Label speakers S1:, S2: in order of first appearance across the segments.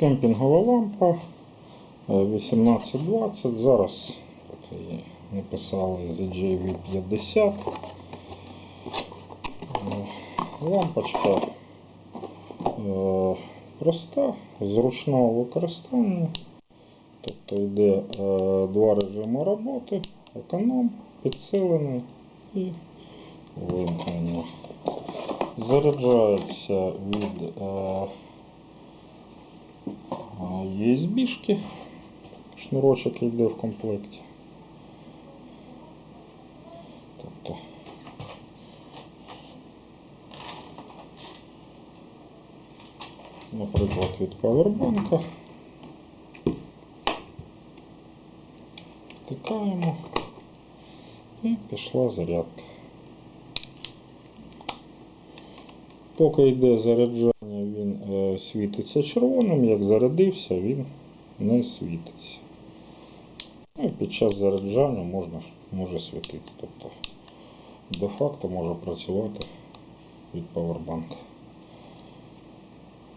S1: Кемпінгова лампа е, 1820. Зараз от її написали ZJV50. Е, Лампочка е, проста, зручного використання. Тобто йде е, два режими роботи, економ, підсилений і вимкнення. Заряджається від е, USB-шки. Шнурочок йде в комплекті. Тобто наприклад, від павербанка. Втикаємо і пішла зарядка. Поки йде заряджання, світиться червоним, як зарядився, він не світиться. Ну, і під час заряджання можна, може світити. Тобто де-факто може працювати від павербанка.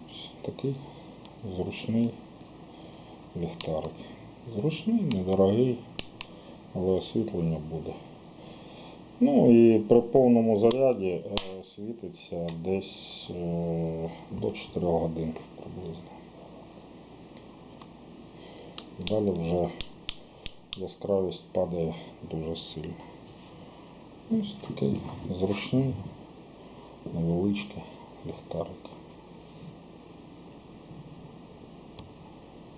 S1: Ось Такий зручний ліхтарик. Зручний, недорогий, але освітлення буде. Ну і при повному заряді е, світиться десь е, до 4 годин приблизно. Далі вже яскравість падає дуже сильно. Ось такий зручний, невеличкий ліхтарик.